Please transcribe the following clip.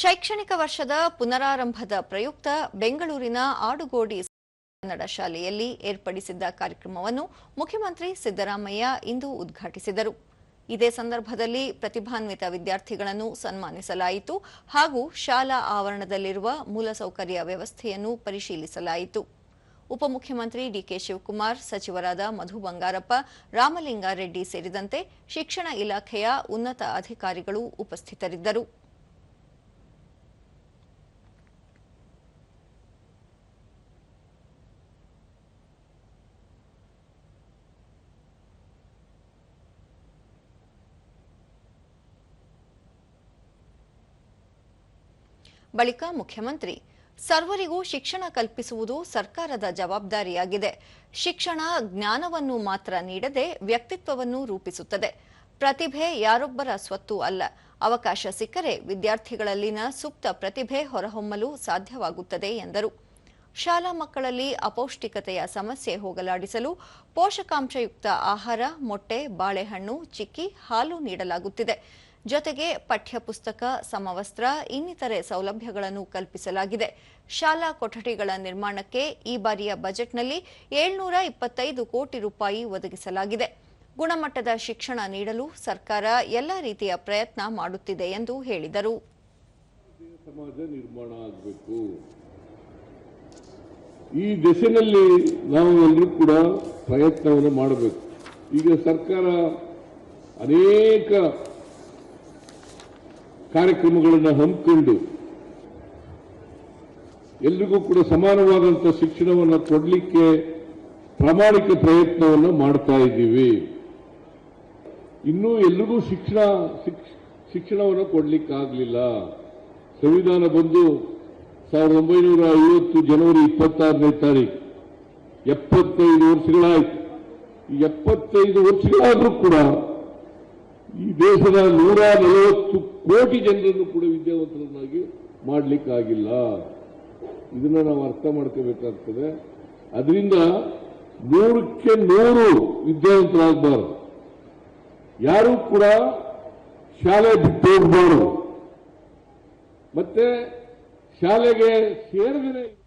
ಶೈಕ್ಷಣಿಕ ವರ್ಷದ ಪುನರಾರಂಭದ ಪ್ರಯುಕ್ತ ಬೆಂಗಳೂರಿನ ಆಡುಗೋಡಿ ಕನ್ನಡ ಶಾಲೆಯಲ್ಲಿ ಏರ್ಪಡಿಸಿದ್ದ ಕಾರ್ಯಕ್ರಮವನ್ನು ಮುಖ್ಯಮಂತ್ರಿ ಸಿದ್ದರಾಮಯ್ಯ ಇಂದು ಉದ್ಘಾಟಿಸಿದರು. ಇದೇ ಸಂದರ್ಭದಲ್ಲಿ ಪ್ರತಿಭಾನ್ವಿತ ವಿದ್ಯಾರ್ಥಿಗಳನ್ನು ಸನ್ಮಾನಿಸಲಾಯಿತು ಹಾಗೂ ಶಾಲಾ ಆವರಣದಲ್ಲಿರುವ ಮೂಲಸೌಕರ್ಯ ವ್ಯವಸ್ಥೆಯನ್ನು ಪರಿಶೀಲಿಸಲಾಯಿತು. ಉಪಮುಖ್ಯಮಂತ್ರಿ ಡಿಕೆ ಶಿವಕುಮಾರ್, ಸಚಿವರಾದ ಮಧು ಬಂಗಾರಪ್ಪ, ರಾಮಲಿಂಗಾರೆಡ್ಡಿ ಸೇರಿದಂತೆ ಶಿಕ್ಷಣ ಇಲಾಖೆಯ ಉನ್ನತ ಅಧಿಕಾರಿಗಳು ಉಪಸ್ಥಿತರಿದ್ದರು. ಬಳಿಕ ಮುಖ್ಯಮಂತ್ರಿ, ಸರ್ವರಿಗೂ ಶಿಕ್ಷಣ ಕಲ್ಪಿಸುವುದು ಸರ್ಕಾರದ ಜವಾಬ್ದಾರಿಯಾಗಿದೆ. ಶಿಕ್ಷಣ ಜ್ಞಾನವನ್ನು ಮಾತ್ರ ನೀಡದೆ ವ್ಯಕ್ತಿತ್ವವನ್ನು ರೂಪಿಸುತ್ತದೆ. ಪ್ರತಿಭೆ ಯಾರೊಬ್ಬರ ಸ್ವತ್ತು ಅಲ್ಲ. ಅವಕಾಶ ಸಿಕ್ಕರೆ ವಿದ್ಯಾರ್ಥಿಗಳಲ್ಲಿನ ಸುಪ್ತ ಪ್ರತಿಭೆ ಹೊರಹೊಮ್ಮಲು ಸಾಧ್ಯವಾಗುತ್ತದೆ ಎಂದರು. ಶಾಲಾ ಮಕ್ಕಳಲ್ಲಿ ಅಪೌಷ್ಟಿಕತೆಯ ಸಮಸ್ಯೆ ಹೋಗಲಾಡಿಸಲು ಪೋಷಕಾಂಶಯುಕ್ತ ಆಹಾರ, ಮೊಟ್ಟೆ, ಬಾಳೆಹಣ್ಣು, ಚಿಕ್ಕಿ, ಹಾಲು ನೀಡಲಾಗುತ್ತಿದೆ. ಜೊತೆಗೆ ಪಠ್ಯಪುಸ್ತಕ ಸಮವಸ್ತ್ರ, ಇನ್ನಿತರೆ ಸೌಲಭ್ಯಗಳನ್ನು ಕಲ್ಪಿಸಲಾಗಿದೆ. ಶಾಲಾ ಕೊಠಡಿಗಳ ನಿರ್ಮಾಣಕ್ಕೆ ಈ ಬಾರಿಯ ಬಜೆಟ್ನಲ್ಲಿ ಏಳ್ನೂರ ಇಪ್ಪತ್ತೈದು ಕೋಟಿ ರೂಪಾಯಿ ಒದಗಿಸಲಾಗಿದೆ. ಗುಣಮಟ್ಟದ ಶಿಕ್ಷಣ ನೀಡಲು ಸರ್ಕಾರ ಎಲ್ಲ ರೀತಿಯ ಪ್ರಯತ್ನ ಮಾಡುತ್ತಿದೆ ಎಂದು ಹೇಳಿದರು. ಈ ದಿಸೆಯಲ್ಲಿ ನಾವು ಎಲ್ಲರೂ ಕೂಡ ಪ್ರಯತ್ನವನ್ನು ಮಾಡಬೇಕು. ಈಗ ಸರ್ಕಾರ ಅನೇಕ ಕಾರ್ಯಕ್ರಮಗಳನ್ನು ಹಮ್ಮಿಕೊಂಡು ಎಲ್ರಿಗೂ ಕೂಡ ಸಮಾನವಾದಂಥ ಶಿಕ್ಷಣವನ್ನು ಕೊಡಲಿಕ್ಕೆ ಪ್ರಾಮಾಣಿಕ ಪ್ರಯತ್ನವನ್ನು ಮಾಡ್ತಾ ಇದ್ದೀವಿ. ಇನ್ನೂ ಎಲ್ರಿಗೂ ಶಿಕ್ಷಣ, ಶಿಕ್ಷ- ಶಿಕ್ಷಣವನ್ನು ಕೊಡಲಿಕ್ಕಾಗಲಿಲ್ಲ. ಸಂವಿಧಾನ ಬಂದು ಸಾವಿರದ ಒಂಬೈನೂರ ಐವತ್ತು ಜನವರಿ ಇಪ್ಪತ್ತಾರನೇ ತಾರೀಕು ಎಪ್ಪತ್ತೈದು ವರ್ಷಗಳಾಯಿತು. ಎಪ್ಪತ್ತೈದು ವರ್ಷಗಳಾದರೂ ಕೂಡ ಈ ದೇಶದ ನೂರ ನಲವತ್ತು ಕೋಟಿ ಜನರನ್ನು ಕೂಡ ವಿದ್ಯಾವಂತರನ್ನಾಗಿ ಮಾಡಲಿಕ್ಕಾಗಿಲ್ಲ. ಇದನ್ನ ನಾವು ಅರ್ಥ ಮಾಡ್ಕೋಬೇಕಾಗ್ತದೆ. ಅದರಿಂದ ನೂರಕ್ಕೆ ನೂರು ವಿದ್ಯಾವಂತರಾಗಬಾರದು. ಯಾರೂ ಕೂಡ ಶಾಲೆ ಬಿಟ್ಟು ಹೋಗಬಾರದು. ಮತ್ತೆ ಶಾಲೆಗೆ ಸೇರದೇ